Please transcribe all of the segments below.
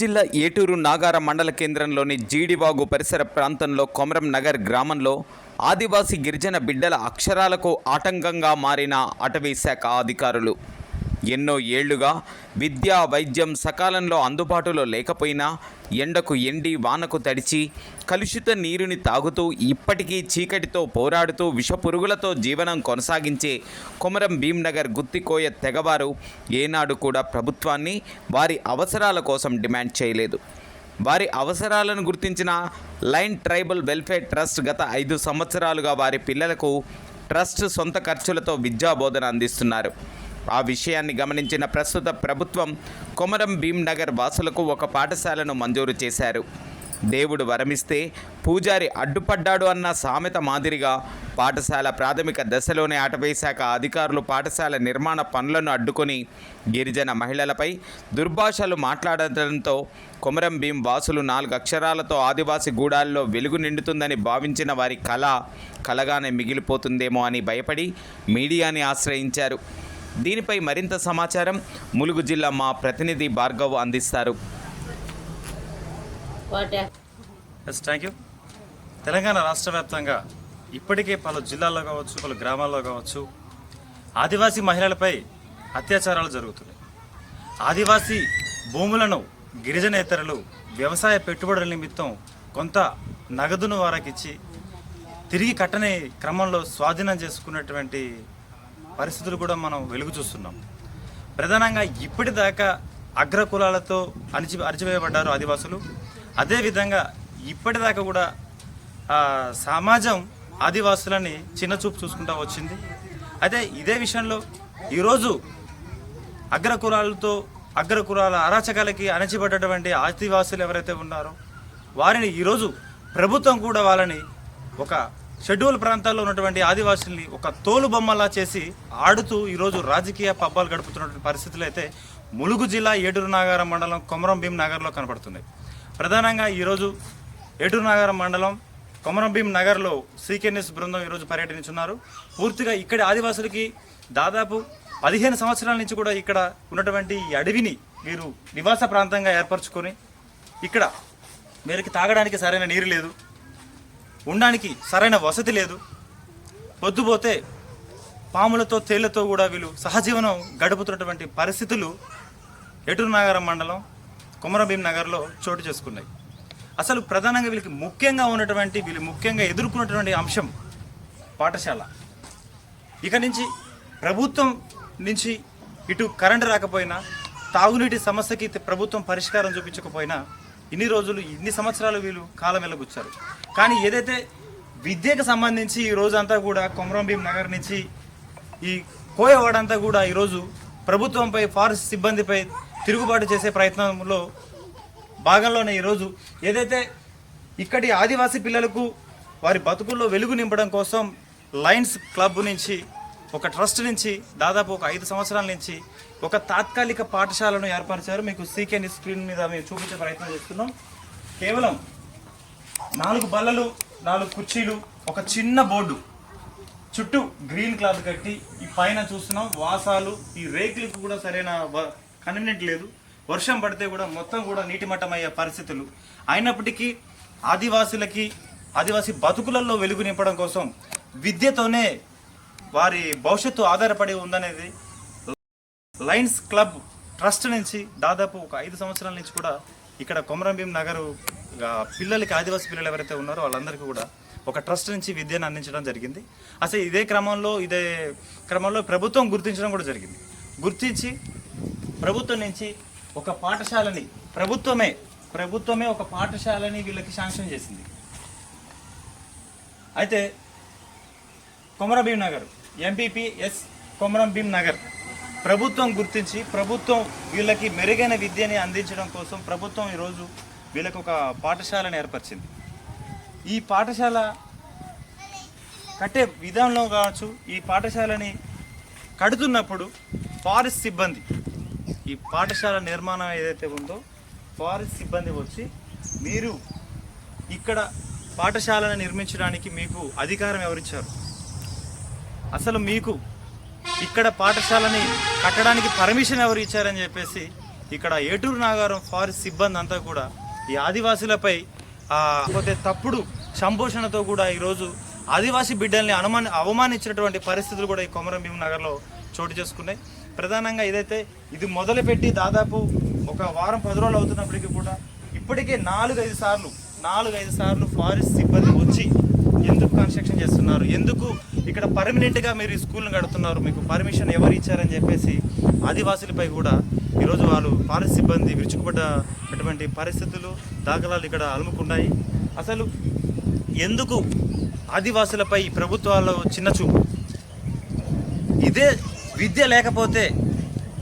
జిల్లా ఏటూరు నాగార మండల కేంద్రంలోని జీడివాగు పరిసర ప్రాంతంలో కొమరం నగర్ గ్రామంలో ఆదివాసీ గిరిజన బిడ్డల అక్షరాలకు ఆటంకంగా మారిన అటవీ శాఖ అధికారులు. ఎన్నో ఏళ్ళుగా విద్య వైద్యం సకాలంలో అందుబాటులో లేకపోయినా ఎండకు ఎండి వానకు తడిచి కలుషిత నీరుని తాగుతూ ఇప్పటికీ చీకటితో పోరాడుతూ విషపురుగులతో జీవనం కొనసాగించే కొమరం భీంనగర్ గుత్తికోయ తెగవారు ఏనాడు కూడా ప్రభుత్వాన్ని వారి అవసరాల కోసం డిమాండ్ చేయలేదు. వారి అవసరాలను గుర్తించిన లైన్ ట్రైబల్ వెల్ఫేర్ ట్రస్ట్ గత ఐదు సంవత్సరాలుగా వారి పిల్లలకు ట్రస్ట్ సొంత ఖర్చులతో విద్యా బోధన అందిస్తున్నారు. ఆ విషయాన్ని గమనించిన ప్రస్తుత ప్రభుత్వం కొమరం భీంనగర్ వాసులకు ఒక పాఠశాలను మంజూరు చేశారు. దేవుడు వరమిస్తే పూజారి అడ్డుపడ్డాడు అన్న సామెత మాదిరిగా పాఠశాల ప్రాథమిక దశలోనే ఆటవేశాక అధికారులు పాఠశాల నిర్మాణ పనులను అడ్డుకొని గిరిజన మహిళలపై దుర్భాషలు మాట్లాడటంతో కొమరం భీం వాసులు నాలుగు అక్షరాలతో ఆదివాసి గూడాల్లో వెలుగు నిండుతుందని భావించిన వారి కళ కలగానే మిగిలిపోతుందేమో అని భయపడి మీడియాని ఆశ్రయించారు. దీనిపై మరింత సమాచారం ములుగు జిల్లా మా ప్రతినిధి భార్గవ్ అందిస్తారు. థ్యాంక్ యూ తెలంగాణ రాష్ట్ర వ్యాప్తంగా ఇప్పటికే పలు జిల్లాల్లో కావచ్చు పలు గ్రామాల్లో కావచ్చు ఆదివాసీ మహిళలపై అత్యాచారాలు జరుగుతున్నాయి. ఆదివాసీ భూములను గిరిజనేతరులు వ్యవసాయ పెట్టుబడుల నిమిత్తం కొంత నగదును వారికిచ్చి తిరిగి కట్టని క్రమంలో స్వాధీనం చేసుకున్నటువంటి పరిస్థితులు కూడా మనం వెలుగు చూస్తున్నాం. ప్రధానంగా ఇప్పటిదాకా అగ్ర కులాలతో అణిచి అణచివేయబడ్డారు ఆదివాసులు. అదేవిధంగా ఇప్పటిదాకా కూడా సమాజం ఆదివాసులని చిన్న చూపు చూసుకుంటా వచ్చింది. అయితే ఇదే విషయంలో ఈరోజు అగ్ర కులాలతో అగ్ర కులాల అరాచకాలకి అణచిపడ్డటువంటి ఆదివాసులు ఎవరైతే ఉన్నారో వారిని ఈరోజు ప్రభుత్వం కూడా వాళ్ళని ఒక షెడ్యూల్ ప్రాంతాల్లో ఉన్నటువంటి ఆదివాసుల్ని ఒక తోలు బొమ్మలా చేసి ఆడుతూ ఈరోజు రాజకీయ పబ్బాలు గడుపుతున్నటువంటి పరిస్థితులు అయితే ములుగు జిల్లా ఏటూరు నాగారం మండలం కొమరం భీం నగర్లో కనపడుతున్నాయి ప్రధానంగా ఈరోజు ఏటూరు నాగారం మండలం కొమరం భీం నగర్లో సీకెన్ఎస్ బృందం ఈరోజు పర్యటించున్నారు. పూర్తిగా ఇక్కడి ఆదివాసులకి దాదాపు పదిహేను సంవత్సరాల నుంచి కూడా ఇక్కడ ఉన్నటువంటి ఈ అడవిని వీరు నివాస ప్రాంతంగా ఏర్పరచుకొని ఇక్కడ వీరికి తాగడానికి సరైన నీరు లేదు. ఉండడానికి సరైన వసతి లేదు. పొద్దుపోతే పాములతో తేళ్ళతో కూడా వీళ్ళు సహజీవనం గడుపుతున్నటువంటి పరిస్థితులు ఎటూరు నగరం మండలం కొమరభీం నగర్లో చోటు చేసుకున్నాయి. అసలు ప్రధానంగా వీళ్ళకి ముఖ్యంగా ఉన్నటువంటి వీళ్ళు ముఖ్యంగా ఎదుర్కొన్నటువంటి అంశం పాఠశాల. ఇక నుంచి ప్రభుత్వం నుంచి ఇటు కరెంటు రాకపోయినా తాగునీటి సమస్యకి ప్రభుత్వం పరిష్కారం చూపించకపోయినా ఇన్ని రోజులు ఇన్ని సంవత్సరాలు వీళ్ళు కాలం వెళ్ళగొచ్చారు కానీ ఏదైతే విద్యకు సంబంధించి ఈ రోజంతా కూడా కొమరంభీం నగర్ నుంచి ఈ కోయవాడంతా కూడా ఈరోజు ప్రభుత్వంపై ఫారెస్ట్ సిబ్బందిపై తిరుగుబాటు చేసే ప్రయత్నంలో భాగంలోనే ఈరోజు ఏదైతే ఇక్కడి ఆదివాసీ పిల్లలకు వారి బతుకుల్లో వెలుగు నింపడం కోసం లయన్స్ క్లబ్ నుంచి ఒక ట్రస్ట్ నుంచి దాదాపు ఒక ఐదు సంవత్సరాల నుంచి ఒక తాత్కాలిక పాఠశాలను ఏర్పరిచారు. మీకు సీకెన్ స్క్రీన్ మీద మేము చూపించే ప్రయత్నం చేస్తున్నాం. కేవలం నాలుగు బల్లలు నాలుగు కుర్చీలు ఒక చిన్న బోర్డు చుట్టూ గ్రీన్ క్లాత్ కట్టి ఈ పైన చూస్తున్నాం. వాసాలు ఈ రేకులకు కూడా సరైన కన్వీనియంట్ లేదు. వర్షం పడితే కూడా మొత్తం కూడా నీటిమట్టం అయ్యే పరిస్థితులు. అయినప్పటికీ ఆదివాసులకి ఆదివాసీ బతుకులలో వెలుగు నింపడం కోసం విద్యతోనే వారి భవిష్యత్తు ఆధారపడి ఉందనేది లయన్స్ క్లబ్ ట్రస్ట్ నుంచి దాదాపు ఒక ఐదు సంవత్సరాల నుంచి కూడా ఇక్కడ కొమరంభీం నగరు పిల్లలకి ఆదివాసీ పిల్లలు ఎవరైతే ఉన్నారో వాళ్ళందరికీ కూడా ఒక ట్రస్ట్ నుంచి విద్యను అందించడం జరిగింది. అసలు ఇదే క్రమంలో ఇదే క్రమంలో ప్రభుత్వం గుర్తించడం కూడా జరిగింది. గుర్తించి ప్రభుత్వం నుంచి ఒక పాఠశాలని ప్రభుత్వమే ప్రభుత్వమే ఒక పాఠశాలని వీళ్ళకి శాంక్షన్ చేసింది. అయితే కొమరభీం నగర్ ఎంపీపీఎస్ కొమరం భీం నగర్. ప్రభుత్వం గుర్తించి ప్రభుత్వం వీళ్ళకి మెరుగైన విద్యని అందించడం కోసం ప్రభుత్వం ఈరోజు వీళ్ళకు ఒక పాఠశాలను ఏర్పరిచింది. ఈ పాఠశాల కట్టే విధానంలో కావచ్చు ఈ పాఠశాలని కడుతున్నప్పుడు ఫారెస్ట్ సిబ్బంది ఈ పాఠశాల నిర్మాణం ఏదైతే ఉందో ఫారెస్ట్ సిబ్బంది వచ్చి మీరు ఇక్కడ పాఠశాలను నిర్మించడానికి మీకు అధికారం ఎవరిచ్చారు? అసలు మీకు ఇక్కడ పాఠశాలని కట్టడానికి పర్మిషన్ ఎవరు ఇచ్చారని చెప్పేసి ఇక్కడ ఏటూరు నాగారం ఫారెస్ట్ సిబ్బంది అంతా కూడా ఈ ఆదివాసులపై పోతే తప్పుడు సంభూషణతో కూడా ఈరోజు ఆదివాసీ బిడ్డల్ని అనుమాని అవమానించినటువంటి పరిస్థితులు కూడా ఈ కొమరంభీమ నగర్లో చోటు చేసుకున్నాయి. ప్రధానంగా ఇదైతే ఇది మొదలుపెట్టి దాదాపు ఒక వారం పది రోజులు అవుతున్నప్పటికీ కూడా ఇప్పటికే నాలుగైదు సార్లు నాలుగైదు సార్లు ఫారెస్ట్ సిబ్బంది వచ్చి ఎందుకు కన్స్ట్రక్షన్ చేస్తున్నారు? ఎందుకు ఇక్కడ పర్మనెంట్గా మీరు ఈ స్కూల్ని కడుతున్నారు మీకు పర్మిషన్ ఎవరు ఇచ్చారని చెప్పేసి ఆదివాసులపై కూడా ఈరోజు వాళ్ళు ఫారెస్ట్ సిబ్బంది విరుచుకుపడ్డటువంటి పరిస్థితులు దాఖలాలు ఇక్కడ అలుముకున్నాయి. అసలు ఎందుకు ఆదివాసులపై ప్రభుత్వాలు చిన్నచూపు ఇదే విద్య లేకపోతే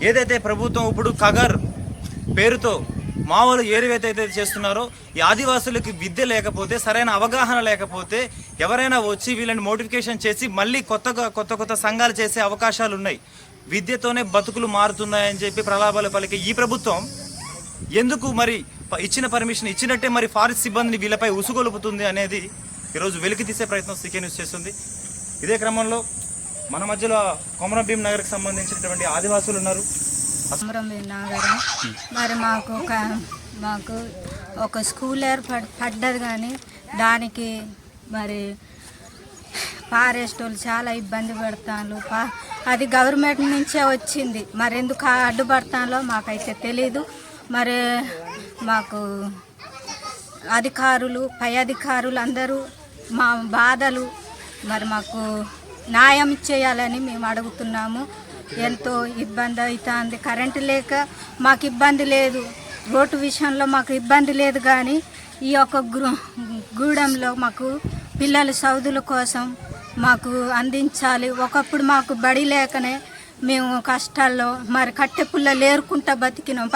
ఏదైతే ప్రభుత్వం ఇప్పుడు కగర్ పేరుతో మామూలు ఏరివేత అయితే చేస్తున్నారో ఈ ఆదివాసులకి విద్య లేకపోతే సరైన అవగాహన లేకపోతే ఎవరైనా వచ్చి వీళ్ళని మోటిఫికేషన్ చేసి మళ్ళీ కొత్తగా కొత్త కొత్త సంఘాలు చేసే అవకాశాలు ఉన్నాయి. విద్యతోనే బతుకులు మారుతున్నాయని చెప్పి ప్రలాభాలు పలికే ఈ ప్రభుత్వం ఎందుకు మరి ఇచ్చిన పర్మిషన్ ఇచ్చినట్టే మరి ఫారెస్ట్ సిబ్బందిని వీళ్ళపై ఉసుగొలుపుతుంది అనేది ఈరోజు వెలికి తీసే ప్రయత్నం సీకే న్యూస్ చేస్తుంది. ఇదే క్రమంలో మన మధ్యలో కొమరం భీం నగర్కి సంబంధించినటువంటి ఆదివాసులు ఉన్నారు. అమరం మరి మాకు ఒక మాకు ఒక స్కూల్ ఏర్పడ పడ్డది కానీ దానికి మరి ఫారెస్ట్ వాళ్ళు చాలా ఇబ్బంది పెడతాను అది గవర్నమెంట్ నుంచే వచ్చింది. మరి ఎందుకు అడ్డుపడతానో మాకైతే తెలీదు. మరి మాకు అధికారులు పై అధికారులు అందరూ మా బాధలు మరి మాకు న్యాయం చేయాలని మేము అడుగుతున్నాము. ఎంతో ఇబ్బంది అవుతుంది. కరెంటు లేక మాకు ఇబ్బంది లేదు. రోడ్డు విషయంలో మాకు ఇబ్బంది లేదు కానీ ఈ యొక్క గూడెంలో మాకు పిల్లల సౌదుల కోసం మాకు అందించాలి. ఒకప్పుడు మాకు బడి లేకనే మేము కష్టాల్లో మరి కట్టె పుల్లలు ఏరుకుంటా బతికినాం.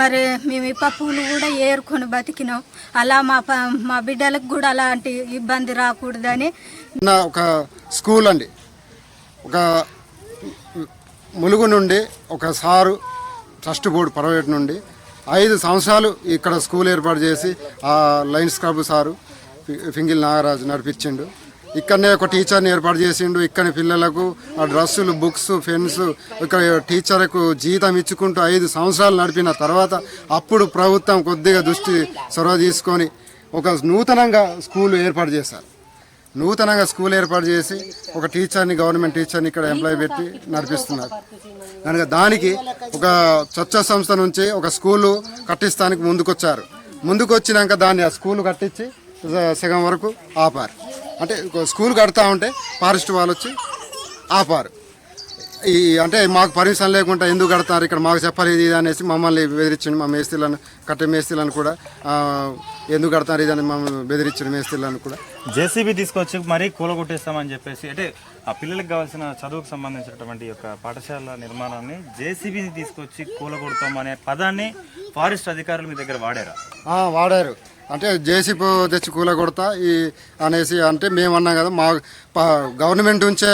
మరి మేము ఇప్ప పూలు కూడా ఏరుకొని బతికినాం. అలా మా మా బిడ్డలకు కూడా అలాంటి ఇబ్బంది రాకూడదని ఒక స్కూల్ అండి. ఒక ములుగు నుండి ఒక సారు ట్రస్ట్ బోర్డు ప్రైవేట్ నుండి ఐదు సంవత్సరాలు ఇక్కడ స్కూల్ ఏర్పాటు చేసి ఆ లైన్స్ క్లబ్ సారు ఫింగిల్ నాగరాజు నడిపించిండు. ఇక్కడనే ఒక టీచర్ని ఏర్పాటు చేసిండు. ఇక్కడ పిల్లలకు ఆ డ్రెస్సులు బుక్స్ పెన్స్ ఇక్కడ టీచర్కు జీతం ఇచ్చుకుంటూ ఐదు సంవత్సరాలు నడిపిన తర్వాత అప్పుడు ప్రభుత్వం కొద్దిగా దృష్టి చొరవ తీసుకొని ఒక నూతనంగా స్కూల్ ఏర్పాటు చేశారు. నూతనంగా స్కూల్ ఏర్పాటు చేసి ఒక టీచర్ని గవర్నమెంట్ టీచర్ని ఇక్కడ ఎంప్లాయ్ పెట్టి నడిపిస్తున్నారు. కనుక దానికి ఒక స్వచ్ఛ సంస్థ నుంచి ఒక స్కూలు కట్టిస్తానికి ముందుకొచ్చారు. ముందుకొచ్చినాక దాన్ని ఆ స్కూల్ కట్టించి సగం వరకు ఆపారు. అంటే స్కూల్ కడతా ఉంటే ఫారెస్ట్ వాళ్ళు వచ్చి ఆపారు. ఈ అంటే మాకు పర్మిషన్ లేకుండా ఎందుకు కడతారు? ఇక్కడ మాకు చెప్పలేదు ఇది అనేసి మమ్మల్ని బెదిరించండి మా మేస్త్రీలను కట్టే మేస్త్రీలను కూడా. ఎందుకు కడతారు ఇది అని మమ్మల్ని బెదిరించిన మేస్త్రీలను కూడా. జేసీబీ తీసుకొచ్చి మరీ కూలగొట్టేస్తామని చెప్పేసి అంటే ఆ పిల్లలకు కావాల్సిన చదువుకు సంబంధించినటువంటి యొక్క పాఠశాల నిర్మాణాన్ని జేసీబీని తీసుకొచ్చి కూలగొడతాం అనే పదాన్ని ఫారెస్ట్ అధికారులు మీ దగ్గర వాడారా? వాడారు. అంటే జేసీపీ తెచ్చి కూల కొడతా ఈ అనేసి అంటే మేము అన్నాం కదా మా ప- గవర్నమెంట్ నుంచే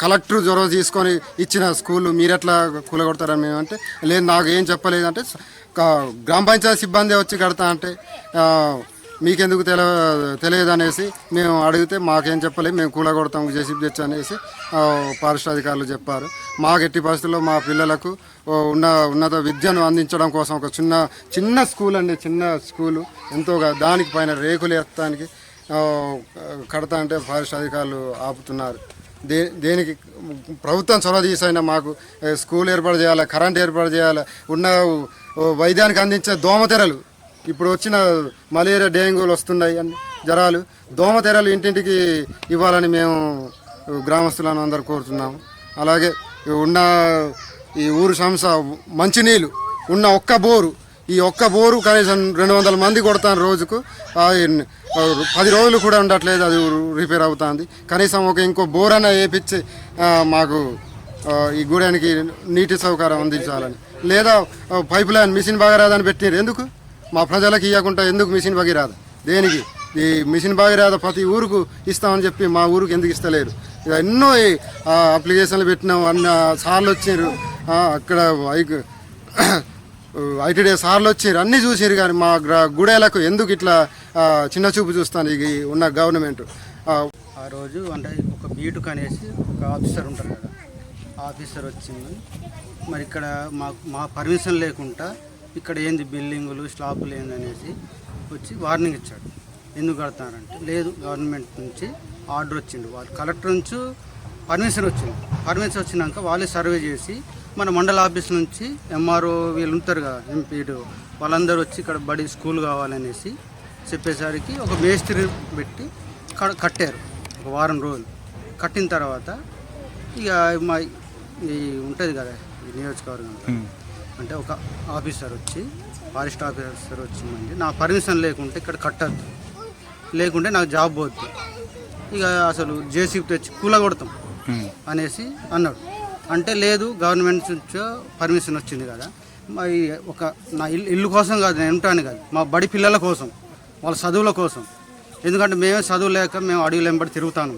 కలెక్టర్ చొరవ తీసుకొని ఇచ్చిన స్కూల్ మీరెట్లా కూల మేమంటే మేము అంటే లేదు నాకు ఏం చెప్పలేదు అంటే గ్రామ పంచాయతీ సిబ్బంది వచ్చి కడతా అంటే మీకెందుకు తెల తెలియదు అనేసి మేము అడిగితే మాకేం చెప్పలేదు మేము కూల కొడతాం జేసీబీ తెచ్చి అనేసి ఆ, ఫారెస్ట్ అధికారులు చెప్పారు. మాకు ఎట్టి పరిస్థితుల్లో మా పిల్లలకు ఉన్న ఉన్నత విద్యను అందించడం కోసం ఒక చిన్న చిన్న స్కూల్ అండి చిన్న స్కూలు. ఎంతోగా దానికి పైన రేకులు ఎత్తడానికి కడతా అంటే ఫారెస్ట్ అధికారులు ఆపుతున్నారు. దే దేనికి ప్రభుత్వం చొరవ తీసైనా మాకు స్కూల్ ఏర్పాటు చేయాలి కరెంట్ ఏర్పాటు చేయాలి ఉన్న వైద్యానికి అందించే దోమతెరలు ఇప్పుడు వచ్చిన మలేరియా డెంగ్యూలు వస్తున్నాయి అన్ని జ్వరాలు. దోమతెరలు ఇంటింటికి ఇవ్వాలని మేము గ్రామస్తులను అందరు కోరుతున్నాము. అలాగే ఉన్న ఈ ఊరు సంస్థ మంచినీళ్ళు ఉన్న ఒక్క బోరు ఈ ఒక్క బోరు కనీసం రెండు వందల మంది కొడతాను రోజుకు. పది రోజులు కూడా ఉండట్లేదు అది రిపేర్ అవుతుంది. కనీసం ఒక ఇంకో బోర్ అన్న వేపించి మాకు ఈ గూడానికి నీటి సౌకర్యం అందించాలని. లేదా పైప్ లైన్ మిషన్ బాగా పెట్టినారు. ఎందుకు? మా ప్రజలకు ఇవ్వకుండా ఎందుకు మిషన్ భగీరథ? దేనికి? ఈ మిషన్ భగీరథ ప్రతి ఊరుకు ఇస్తామని చెప్పి మా ఊరికి ఎందుకు ఇస్తలేరు? ఎన్నో అప్లికేషన్లు పెట్టినాం అన్న సార్లు వచ్చారు అక్కడ ఐక్ ఐటీడీ సార్లు వచ్చారు అన్నీ చూసారు కానీ మా గుడేలకు ఎందుకు ఇట్లా చిన్న చూపు చూస్తాను ఈ ఉన్న గవర్నమెంట్? ఆ, రోజు అంటే ఒక బీటుకు అనేసి ఒక ఆఫీసర్ ఉంటారు కదా ఆఫీసర్ వచ్చింది మరి ఇక్కడ మా మా పర్మిషన్ లేకుండా ఇక్కడ ఏంది బిల్డింగులు స్లాపులు ఏందనేసి అనేసి వచ్చి వార్నింగ్ ఇచ్చాడు. ఎందుకు కడతారంటే లేదు గవర్నమెంట్ నుంచి ఆర్డర్ వచ్చింది. వాళ్ళు కలెక్టర్ నుంచి పర్మిషన్ వచ్చింది. పర్మిషన్ వచ్చినాక వాళ్ళే సర్వే చేసి మన మండల ఆఫీస్ నుంచి ఎంఆర్ఓ వీళ్ళు ఉంటారు కదా ఎంపీడు వాళ్ళందరూ వచ్చి ఇక్కడ బడి స్కూల్ కావాలనేసి చెప్పేసరికి ఒక మేస్త్రి పెట్టి కట్టారు. ఒక వారం రోజులు. కట్టిన తర్వాత ఇక మా ఈ ఉంటుంది కదా ఈ నియోజకవర్గం అంటే ఒక ఆఫీసర్ వచ్చి ఫారెస్ట్ ఆఫీసర్ వచ్చిందండి. నా పర్మిషన్ లేకుంటే ఇక్కడ కట్టద్దు. లేకుంటే నాకు జాబ్ పోద్ది ఇక అసలు జేసీబీ తెచ్చి కూలగొడతాం అనేసి అన్నాడు. అంటే లేదు గవర్నమెంట్ నుంచి పర్మిషన్ వచ్చింది కదా. మరి ఒక నా ఇల్లు ఇల్లు కోసం కాదు నేను ఉంటాను కాదు. మా బడి పిల్లల కోసం వాళ్ళ చదువుల కోసం. ఎందుకంటే మేమే చదువు లేక మేము అడవులు వెంబడి తిరుగుతాను?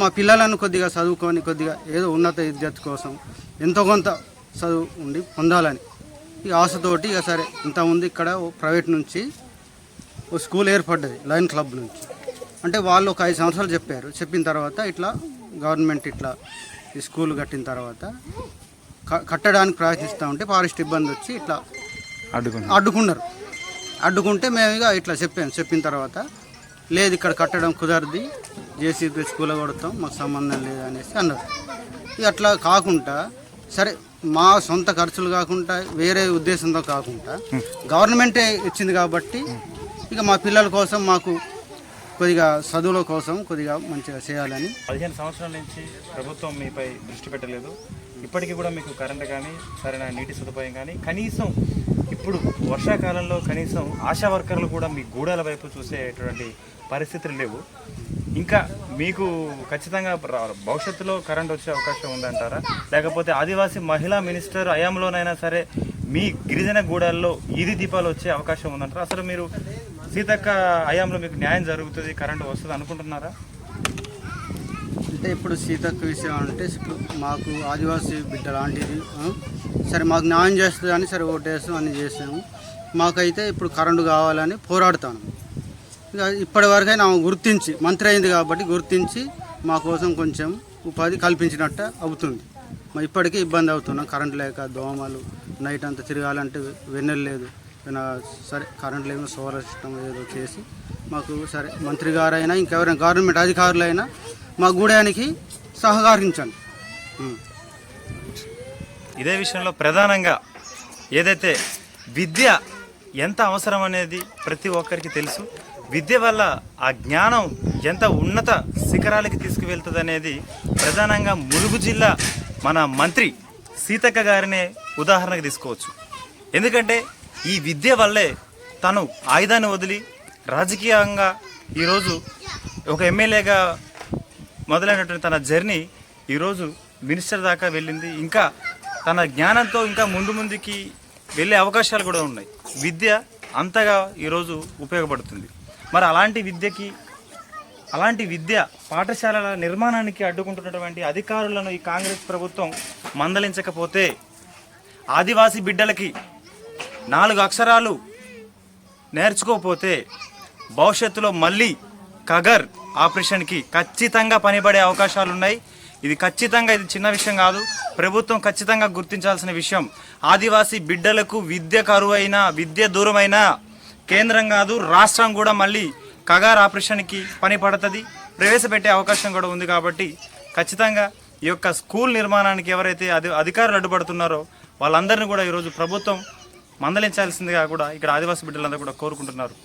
మా పిల్లలను కొద్దిగా చదువుకొని కొద్దిగా ఏదో ఉన్నత విద్యత్ కోసం ఎంతో కొంత చదువు ఉండి పొందాలని. ఈ ఆశతోటి ఇక సరే ఇంతకుముందు ఇక్కడ ప్రైవేట్ నుంచి ఓ స్కూల్ ఏర్పడ్డది లయన్ క్లబ్ నుంచి. అంటే వాళ్ళు ఒక ఐదు సంవత్సరాలు చెప్పారు. చెప్పిన తర్వాత ఇట్లా గవర్నమెంట్ ఇట్లా ఈ స్కూల్ కట్టిన తర్వాత కట్టడానికి ప్రయత్నిస్తూ ఉంటే ఫారెస్ట్ ఇబ్బంది వచ్చి ఇట్లా అడ్డుకుని అడ్డుకున్నారు. అడ్డుకుంటే మేము ఇక ఇట్లా చెప్పాము చెప్పిన తర్వాత లేదు ఇక్కడ కట్టడం కుదరది జేసీబీ స్కూల్ కొడతాం మాకు సంబంధం లేదు అనేసి అన్నారు. ఇక అట్లా కాకుండా సరే మా సొంత ఖర్చులు కాకుండా వేరే ఉద్దేశంతో కాకుండా గవర్నమెంటే ఇచ్చింది కాబట్టి ఇక మా పిల్లల కోసం మాకు కొద్దిగా చదువుల కోసం కొద్దిగా మంచిగా చేయాలని. పదిహేను సంవత్సరాల నుంచి ప్రభుత్వం మీపై దృష్టి పెట్టలేదు. ఇప్పటికీ కూడా మీకు కరెంట్ కానీ సరైన నీటి సదుపాయం కానీ కనీసం ఇప్పుడు వర్షాకాలంలో కనీసం ఆశా వర్కర్లు కూడా మీ గూడాల వైపు చూసేటువంటి పరిస్థితులు లేవు. ఇంకా మీకు ఖచ్చితంగా భవిష్యత్తులో కరెంట్ వచ్చే అవకాశం ఉందంటారా? లేకపోతే ఆదివాసీ మహిళా మినిస్టర్ హయాంలోనైనా సరే మీ గిరిజన గూడాల్లో ఈది దీపాలు వచ్చే అవకాశం ఉందంటారా? అసలు మీరు సీతక్క హయాంలో మీకు న్యాయం జరుగుతుంది కరెంటు వస్తుంది అనుకుంటున్నారా? అంటే ఇప్పుడు సీతక్క విషయం అంటే ఇప్పుడు మాకు ఆదివాసీ బిడ్డ లాంటిది సరే మాకు న్యాయం చేస్తుంది అని సరే ఓటేస్తాం అన్ని చేసాము మాకైతే ఇప్పుడు కరెంటు కావాలని పోరాడుతాను. ఇక ఇప్పటి వరకైనా ఆమె గుర్తించి మంత్రి అయింది కాబట్టి గుర్తించి మా కోసం కొంచెం ఉపాధి కల్పించినట్టు అవుతుంది. మా ఇప్పటికీ ఇబ్బంది అవుతున్నాం కరెంట్ లేక దోమలు నైట్ అంతా తిరగాలంటే వెన్నెలు లేదు. సరే కరెంట్ లేకుండా సోలార్ సిస్టమ్ ఏదో చేసి మాకు సరే మంత్రి గారైనా ఇంకెవరైనా గవర్నమెంట్ అధికారులైనా మా గూడానికి సహకరించండి. ఇదే విషయంలో ప్రధానంగా ఏదైతే విద్య ఎంత అవసరం అనేది ప్రతి ఒక్కరికి తెలుసు. విద్య వల్ల ఆ జ్ఞానం ఎంత ఉన్నత శిఖరాలకి తీసుకువెళ్తుంది అనేది ప్రధానంగా ములుగు జిల్లా మన మంత్రి సీతక్క గారినే ఉదాహరణకు తీసుకోవచ్చు. ఎందుకంటే ఈ విద్య వల్లే తను ఆయుధాన్ని వదిలి రాజకీయంగా ఈరోజు ఒక ఎమ్మెల్యేగా మొదలైనటువంటి తన జర్నీ ఈరోజు మినిస్టర్ దాకా వెళ్ళింది. ఇంకా తన జ్ఞానంతో ఇంకా ముందు ముందుకి వెళ్ళే అవకాశాలు కూడా ఉన్నాయి. విద్య అంతగా ఈరోజు ఉపయోగపడుతుంది. మరి అలాంటి విద్యకి అలాంటి విద్య పాఠశాలల నిర్మాణానికి అడ్డుకుంటున్నటువంటి అధికారులను ఈ కాంగ్రెస్ ప్రభుత్వం మందలించకపోతే ఆదివాసీ బిడ్డలకి నాలుగు అక్షరాలు నేర్చుకోకపోతే భవిష్యత్తులో మళ్ళీ కగర్ ఆపరేషన్కి ఖచ్చితంగా పనిపడే అవకాశాలు ఉన్నాయి ఇది ఖచ్చితంగా ఇది చిన్న విషయం కాదు. ప్రభుత్వం ఖచ్చితంగా గుర్తించాల్సిన విషయం. ఆదివాసీ బిడ్డలకు విద్య కరువైన విద్య దూరమైన కేంద్రం కాదు రాష్ట్రం కూడా మళ్ళీ కగార్ ఆపరేషన్కి పని పడుతుంది ప్రవేశపెట్టే అవకాశం కూడా ఉంది కాబట్టి ఖచ్చితంగా ఈ యొక్క స్కూల్ నిర్మాణానికి ఎవరైతే అధి అధికారులు అడ్డుపడుతున్నారో వాళ్ళందరినీ కూడా ఈరోజు ప్రభుత్వం మందలించాల్సిందిగా కూడా ఇక్కడ ఆదివాసీ బిడ్డలందరూ కూడా కోరుకుంటున్నారు.